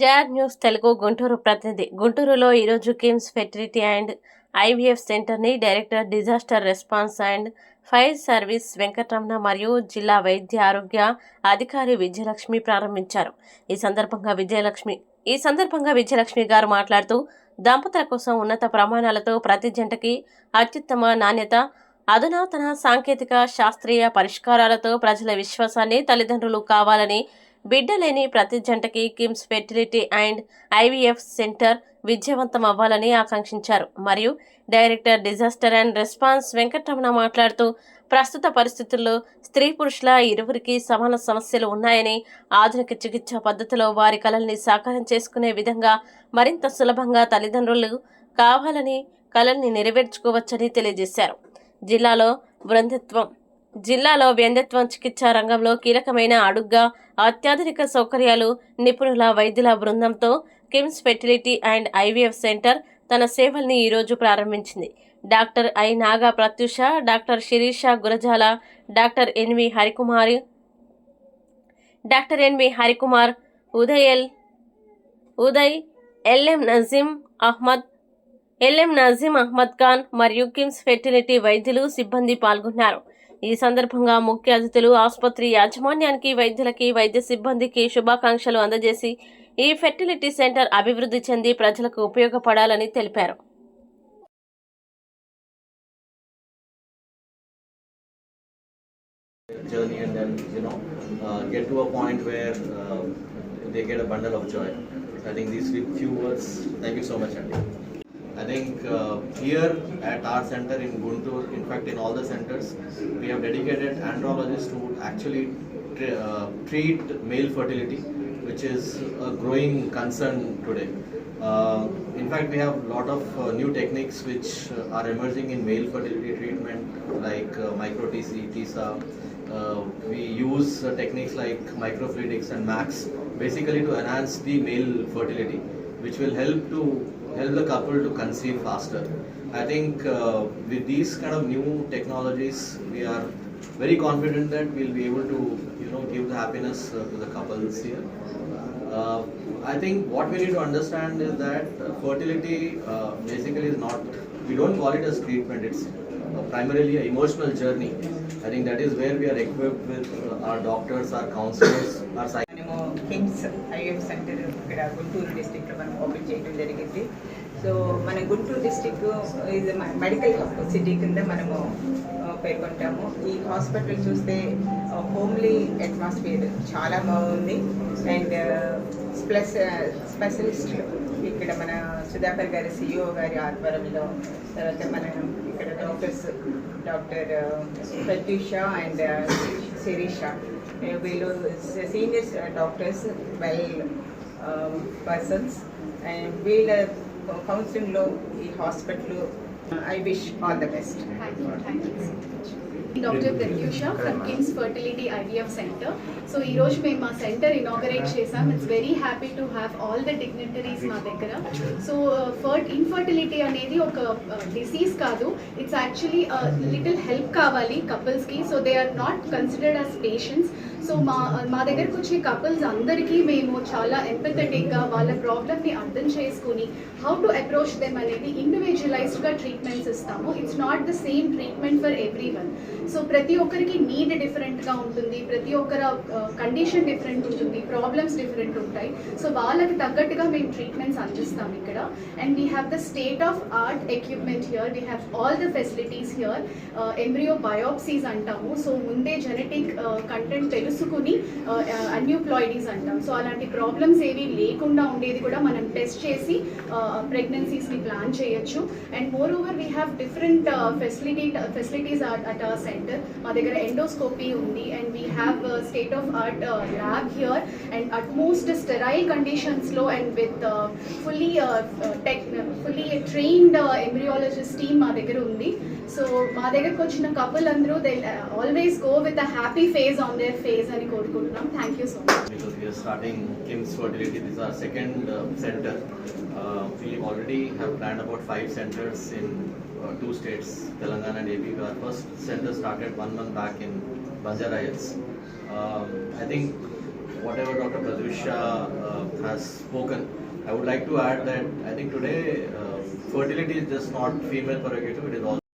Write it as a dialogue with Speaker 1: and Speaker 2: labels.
Speaker 1: Jar news Telugu Guntur ప్రతినిధి. గుంటూరులో ఈరోజు కిమ్స్ ఫెర్టిలిటీ అండ్ ఐవీఎఫ్ సెంటర్ని director disaster response and fire service Venkataramana మరియు జిల్లా వైద్య ఆరోగ్య అధికారి విజయలక్ష్మి ప్రారంభించారు. ఈ సందర్భంగా విజయలక్ష్మి ఈ సందర్భంగా విజయలక్ష్మి గారు మాట్లాడుతూ దంపతుల కోసం ఉన్నత ప్రమాణాలతో ప్రతి జంటకి అత్యుత్తమ నాణ్యత అధునాతన సాంకేతిక శాస్త్రీయ పరిష్కారాలతో ప్రజల విశ్వాసాన్ని తల్లిదండ్రులు కావాలని బిడ్డ లేని ప్రతి జంటకి KIMS fertility and IVF centre విజయవంతం అవ్వాలని ఆకాంక్షించారు. మరియు director disaster and response Venkataramana మాట్లాడుతూ ప్రస్తుత పరిస్థితుల్లో స్త్రీ పురుషుల ఇరువురికి సమాన సమస్యలు ఉన్నాయని ఆధునిక చికిత్సా పద్ధతిలో వారి కలల్ని సాకారం చేసుకునే విధంగా మరింత సులభంగా తల్లిదండ్రులు కావాలని కలల్ని నెరవేర్చుకోవచ్చని తెలియజేశారు. జిల్లాలో బృందత్వం జిల్లాలో వ్యంధ్యత్వం చికిత్స రంగంలో కీలకమైన అడుగ్గా అత్యాధునిక సౌకర్యాలు నిపుణుల వైద్యుల బృందంతో KIMS fertility and IVF centre తన సేవల్ని ఈరోజు ప్రారంభించింది. Doctor I Naga Pratyusha doctor Sirisha Gurajala doctor NV Harikumari doctor NV Harikumar Udayal Uday LM Nazeem Ahmed LM Nazeem Ahmed Khan మరియు కిమ్స్ ఫెర్టిలిటీ వైద్యులు సిబ్బంది పాల్గొన్నారు. ఈ సందర్భంగా ముఖ్య అతిథులు ఆసుపత్రి యాజమాన్యానికి వైద్యులకి వైద్య సిబ్బందికి శుభాకాంక్షలు అందజేసి ఈ ఫెర్టిలిటీ సెంటర్ అభివృద్ధి చెంది ప్రజలకు ఉపయోగపడాలని తెలిపారు
Speaker 2: journey and then you know uh, get to a point where uh, they get a bundle of joy. I think these few words. Thank you so much, Andy. I think uh, here at our center in Guntur, in fact in all the centers, we have dedicated andrologists to actually uh, treat male fertility, which is a growing concern today. Uh, in fact, we have a lot of uh, new techniques which uh, are emerging in male fertility treatment, like uh, micro TC, TISA. Uh, we use uh, techniques like microfluidics and MAX, basically to enhance the male fertility, which will help to help the couple to conceive faster. I think uh, with these kind of new technologies, we are very confident that we'll be able to, you know, give the happiness uh, to the couples here. Uh, I think what we need to understand is that fertility uh, basically is not, we don't call it as treatment, it's Uh, primarily an emotional journey. I think that is where we are equipped with uh, our doctors, our counselors, our psych.
Speaker 3: KIMS IF centre ఇక్కడ గుంటూరు డిస్టిక్లో మనం open చేయడం జరిగింది so మన Guntur district ఇది medical city కింద మనము uh, పేర్కొంటాము ఈ హాస్పిటల్ చూస్తే uh, హోమ్లీ అట్మాస్ఫియర్ చాలా బాగుంది అండ్ ప్లస్ స్పెషలిస్ట్లు ఇక్కడ మన సుధాకర్ గారి సిఇఓ గారి ఆధ్వర్యంలో తర్వాత మన doctors, Dr. Uh, Pratyusha and uh, Sirisha. Uh, uh senior uh, doctors, well um, persons, and we are counseling low hospital.
Speaker 4: I wish all the best. Thank you. Thank you. Doctor Pratyusha from KIMS fertility IVF centre so ఈ రోజు మేము మా centre inaugurate చేసాం. It's very happy to have all the dignitaries మా దగ్గర. So ఫర్ట్ infertility అనేది ఒక disease కాదు. ఇట్స్ యాక్చువల్లీ లిటిల్ హెల్ప్ కావాలి కపుల్స్కి so they are not considered as patients so మా మా దగ్గరకు వచ్చే కపుల్స్ అందరికీ మేము చాలా ఎంపథెటిక్గా వాళ్ళ ప్రాబ్లమ్ని అర్థం చేసుకుని హౌ టు అప్రోచ్ దెమ్ అనేది ఇండివిజువలైజ్డ్గా ట్రీట్మెంట్స్ ఇస్తాము. It's not the same treatment for every one so ప్రతి ఒక్కరికి నీడ్ డిఫరెంట్గా ఉంటుంది. ప్రతి ఒక్కర కండిషన్ డిఫరెంట్ ఉంటుంది. ప్రాబ్లమ్స్ డిఫరెంట్ ఉంటాయి. సో వాళ్ళకి తగ్గట్టుగా మేము ట్రీట్మెంట్స్ అందిస్తాం ఇక్కడ. And we have the state of art equipment here we have all the facilities here embryo biopsies అంటాము. సో ముందే జెనెటిక్ uh, కంటెంట్ తెలుసుకుని అన్యూప్లాయిడీస్ అంటాం. సో అలాంటి ప్రాబ్లమ్స్ ఏవి లేకుండా ఉండేది కూడా మనం టెస్ట్ చేసి ప్రెగ్నెన్సీస్ని ప్లాన్ చేయొచ్చు. And moreover we have different facility facilities at our centre. మా దగ్గర ఎండోస్కోపీ ఉంది. And we have state of art lab here. And utmost sterile కండిషన్స్లో and with fully tech fully trained embryologist team మా దగ్గర ఉంది. So మా దగ్గరకు వచ్చిన కపుల్ అందరూ they always go with a happy face on their face. అని కోరుకుంటున్నాం thank you so much
Speaker 2: Because we are starting Kim's Fertility, this is our second uh, center. Uh, we already have planned about five centers in uh, two states, Telangana and AP. Our first center started one month back in Banjara Hills. Um, I think whatever Dr. Pradvisha uh, has spoken, I would like to add that I think today uh, fertility is just not female prerogative, it is also